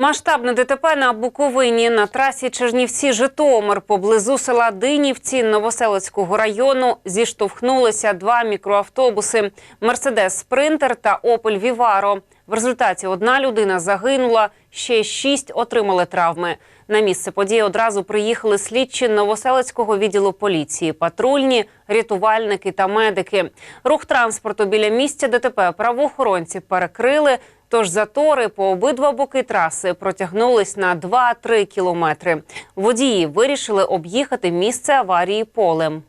Масштабне ДТП на Буковині на трасі Чернівці-Житомир поблизу села Динівці Новоселицького району зіштовхнулися два мікроавтобуси Мерседес Спринтер та Опель Віваро. В результаті одна людина загинула, ще шість отримали травми. На місце події одразу приїхали слідчі Новоселицького відділу поліції, патрульні, рятувальники та медики. Рух транспорту біля місця ДТП правоохоронці перекрили. Тож затори по обидва боки траси протягнулись на 2-3 кілометри. Водії вирішили об'їхати місце аварії полем.